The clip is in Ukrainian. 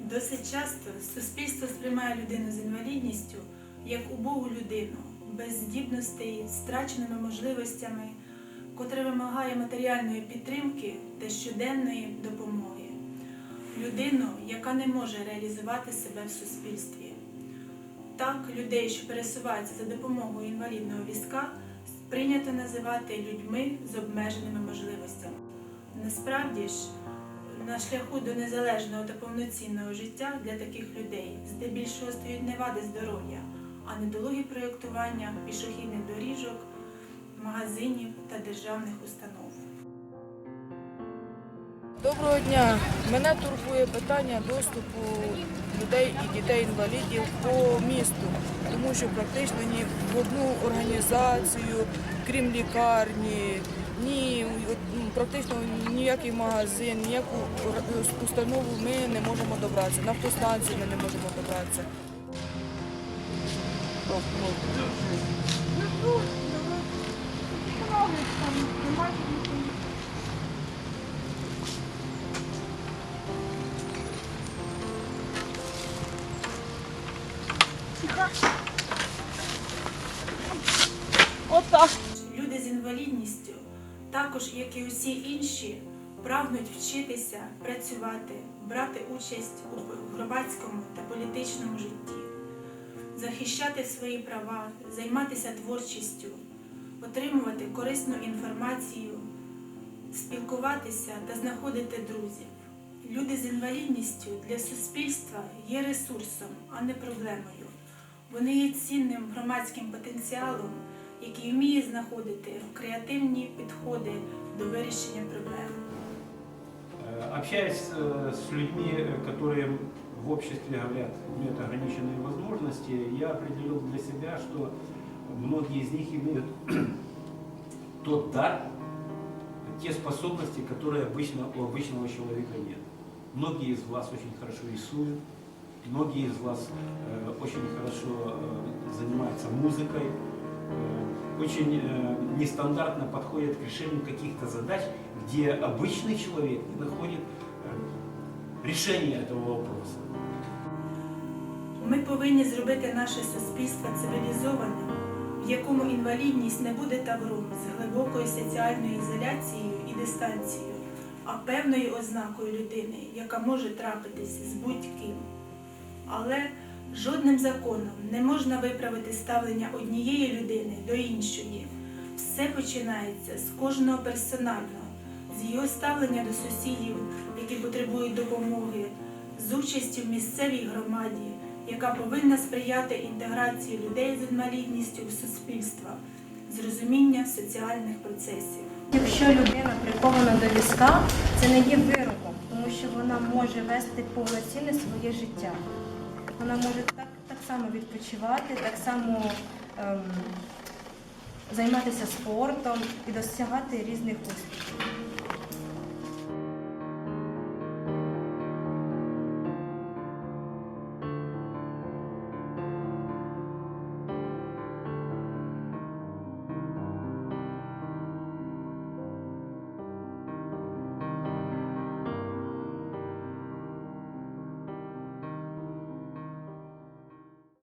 Досить часто суспільство сприймає людину з інвалідністю як убогу людину, без здібностей, з втраченими можливостями, котра вимагає матеріальної підтримки та щоденної допомоги. Людину, яка не може реалізувати себе в суспільстві. Так, людей, що пересуваються за допомогою інвалідного візка, прийнято називати людьми з обмеженими можливостями. Насправді ж, на шляху до незалежного та повноцінного життя для таких людей здебільшого стають не вади здоров'я, а недолугі проєктування пішохідних доріжок, магазинів та державних установ. Доброго дня. Мене турбує питання доступу людей і дітей-інвалідів по місту, тому що практично ні в одну організацію, крім лікарні, ні ну, практично ніякий магазин, ніяку установу ми не можемо добратися. На автостанції ми не можемо добратися. Люди з інвалідністю, також як і усі інші, прагнуть вчитися, працювати, брати участь у громадському та політичному житті, захищати свої права, займатися творчістю, отримувати корисну інформацію, спілкуватися та знаходити друзів. Люди з інвалідністю для суспільства є ресурсом, а не проблемою. Вони є цінним громадським потенціалом, який вміє знаходити креативні підходи до вирішення проблем. Э, Общаясь э, с людьми, э, которые в обществе говорят, имеют ограниченные возможности, я определил для себя, что многие из них имеют тот дар, те способности, которые обычно, у обычного человека нет. Многие из вас очень хорошо рисуют, многие из вас э, очень хорошо э, занимаются музыкой, э, очень э, нестандартно подходят к решению каких-то задач, где обычный человек не находит э, решения этого вопроса. Ми повинні зробити наше суспільство цивілізованим, в якому інвалідність не буде тавром з глибокою соціальною ізоляцією і дистанцією, а певною ознакою людини, яка може трапитись з будь-ким. Але жодним законом не можна виправити ставлення однієї людини до іншої. Все починається з кожного персонально, з його ставлення до сусідів, які потребують допомоги, з участю в місцевій громаді, яка повинна сприяти інтеграції людей з інвалідністю в суспільство, з розуміння соціальних процесів. Якщо людина прикована до візка, це не є вироком, тому що вона може вести повноцінне своє життя. Вона може так, так само відпочивати, так само ем, займатися спортом і досягати різних успіхів.